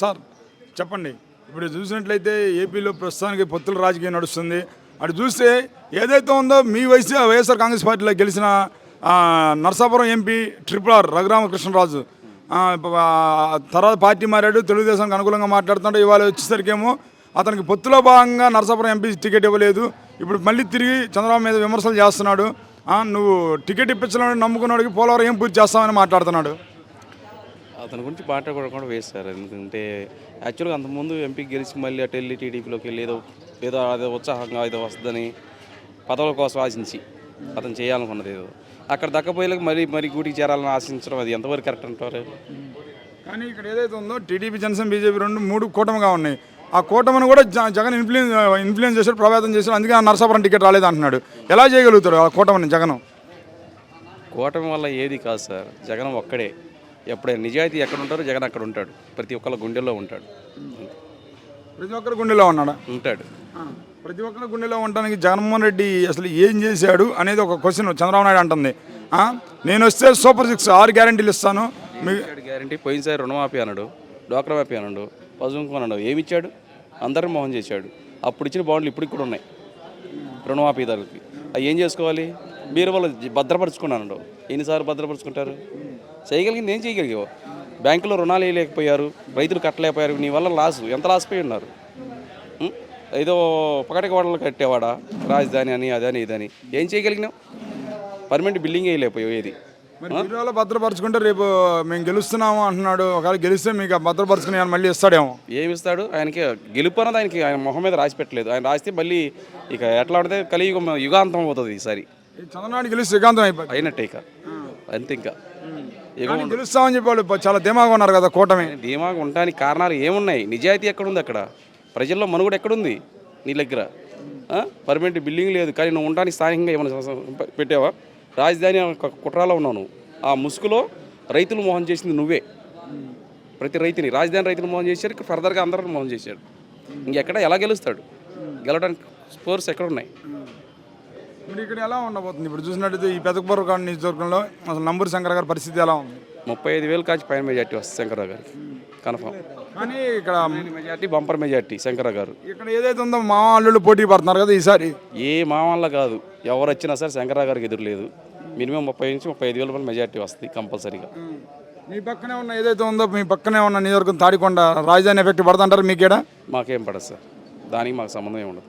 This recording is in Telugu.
సార్ చెప్పండి. ఇప్పుడు చూసినట్లయితే ఏపీలో ప్రస్తుతానికి పొత్తుల రాజకీయం నడుస్తుంది. అటు చూస్తే ఏదైతే ఉందో మీ వయసు వైఎస్ఆర్ కాంగ్రెస్ పార్టీలో గెలిచిన Narasapuram MP triple R Raghuramakrishnaraju. తర్వాత పార్టీ మారాడు తెలుగుదేశానికి అనుకూలంగా మాట్లాడుతుంటే ఇవాళ వచ్చేసరికేమో అతనికి పొత్తులో భాగంగా నరసాపురం ఎంపీ టికెట్ ఇవ్వలేదు. ఇప్పుడు మళ్ళీ తిరిగి చంద్రబాబు మీద విమర్శలు చేస్తున్నాడు. నువ్వు టికెట్ ఇప్పించాలని నమ్ముకున్నాడికి పోలవరం ఏం పూర్తి చేస్తామని మాట్లాడుతున్నాడు. అతని గురించి మాట్లాడుకోవడం కూడా వేస్ట్ సార్ ఎందుకంటే యాక్చువల్గా అంతకుముందు ఎంపీ గెలిచి మళ్ళీ అటు వెళ్ళి టీడీపీలోకి వెళ్ళి ఏదో ఏదో అదే ఉత్సాహంగా ఏదో వస్తుందని పదవుల కోసం ఆశించి అతను చేయాలనుకున్నది ఏదో. అక్కడ దక్కపోయేలకు మరీ మరి గూటికి చేరాలని ఆశించడం అది ఎంతవరకు కరెక్ట్ అంటారు? కానీ ఇక్కడ ఏదైతే ఉందో టీడీపీ జనసేన బీజేపీ రెండు మూడు కూటమిగా ఉన్నాయి. ఆ కూటమిని కూడా జగన్ ఇన్ఫ్లుయెన్స్ ఇన్ఫ్లుయెన్స్ చేశాడు ప్రభావితం చేశాడు అందుకే ఆ నరసాపురం టికెట్ రాలేదు అంటున్నాడు. ఎలా చేయగలుగుతాడు ఆ కూటమిని జగన్? కూటమి వల్ల ఏది కాదు సార్. జగన్ ఒక్కడే. ఎప్పుడే నిజాయితీ ఎక్కడ ఉంటారో జగన్ అక్కడ ఉంటాడు. ప్రతి ఒక్కళ్ళ గుండెల్లో ఉంటాడు. ప్రతి ఒక్కరి గుండెలో ఉన్నాడా? ఉంటాడు. ప్రతి ఒక్కరి గుండెలో ఉండడానికి జగన్మోహన్ రెడ్డి అసలు ఏం చేశాడు అనేది ఒక క్వశ్చన్ చంద్రబాబు నాయుడు అంటుంది? నేను వస్తే సూపర్ సిక్స్ ఆరు గ్యారంటీలు ఇస్తాను. గ్యారంటీ పోయినసారి రుణమాఫీ అన్నాడు డ్వాక్రా మాఫీ అన్నాడు పశువుకు అన్నాడు ఏమి ఇచ్చాడు? అందరిని మోహన్ చేశాడు. అప్పుడు ఇచ్చిన బాండ్లు ఇప్పటికి కూడా ఉన్నాయి. రుణమాఫీ ధరలకి. అవి ఏం చేసుకోవాలి? మీరు వాళ్ళు భద్రపరుచుకున్నాను ఎన్నిసార్లు భద్రపరుచుకుంటారు? చేయగలిగింది ఏం చేయగలిగావు? బ్యాంకులో రుణాలు వేయలేకపోయారు రైతులు కట్టలేకపోయారు నీ వల్ల లాస్ ఎంత లాస్ పోయి ఉన్నారు? ఏదో పకటికి వాడలు కట్టేవాడా? రాజధాని అని అదని ఇదని ఏం చేయగలిగినావు? పర్మనెంట్ బిల్డింగ్ వేయలేకపోయావు ఏది? మరి బీరువాలో భద్రపరచుకుంటే రేపు మేము గెలుస్తున్నాము అంటున్నాడు. ఒకవేళ గెలిస్తే మీకు భద్రపరచుకుని ఆయన మళ్ళీ ఇస్తాడేమో. ఏమి ఇస్తాడు? ఆయనకి గెలుపు అన్నది ఆయనకి ఆయన మొహం మీద రాసి పెట్టలేదు. ఆయన రాస్తే మళ్ళీ ఇక ఎట్లా ఉంటే కలియుగం యుగాంతం అవుతుంది ఈసారి. చంద్రనాడు గెలిస్తే శ్రీకాంతం అయిపోయింది అయినట్టే ఇక. అంతే ఇంకా. గెలుస్తామని చెప్పి వాళ్ళు చాలా ధీమాగా ఉన్నారు కదా కూటమి. ధీమాగా ఉండడానికి కారణాలు ఏమున్నాయి? నిజాయితీ ఎక్కడుంది అక్కడ? ప్రజల్లో మనుగడ ఎక్కడుంది నీ దగ్గర? పర్మనెంట్ బిల్డింగ్ లేదు కానీ నువ్వు ఉండడానికి స్థానికంగా ఏమైనా పెట్టావా? రాజధాని కుట్రాలో ఉన్నావు నువ్వు. ఆ ముసుగులో రైతులు మోహన్ చేసింది నువ్వే. ప్రతి రైతుని రాజధాని రైతులు మోహన్ చేశారు ఫర్దర్గా అందరూ మోహన్ చేశాడు ఇంకెక్కడ ఎలా గెలుస్తాడు? గెలవడానికి స్పోర్స్ ఎక్కడ ఉన్నాయి మరి ఇక్కడ ఎలా ఉండబోతుంది? ఇప్పుడు చూసినట్టయితే ఈ పెదకపురం నియోజకవర్గంలో అసలు నంబూరి శంకర్ గారి పరిస్థితి ఎలా ఉంది? ముప్పై ఐదు వేలు కాచి పైన మెజార్టీ వస్తుంది శంకర్రావు గారికి. కన్ఫామ్ కానీ ఇక్కడ మెజార్టీ బంపర్ మెజార్టీ శంకర్రావు గారు. ఇక్కడ ఏదైతే ఉందో మామ అల్లుళ్ళు పోటీ పడుతున్నారు కదా ఈసారి? ఏ మామల్ల కాదు. ఎవరు వచ్చినా సరే శంకర్రావు గారికి ఎదురులేదు మినిమం ముప్పై నుంచి ముప్పై ఐదు వేల మెజార్టీ వస్తుంది కంపల్సరీగా. మీ పక్కనే ఉన్న ఏదైతే ఉందో మీ పక్కనే ఉన్న నియోజకవర్గం తాడికొండ రాజధాని ఎఫెక్ట్ పడుతుంటారు మీకేడా? మాకేం పడదు సార్. దానికి మాకు సంబంధం ఏమి ఉండదు.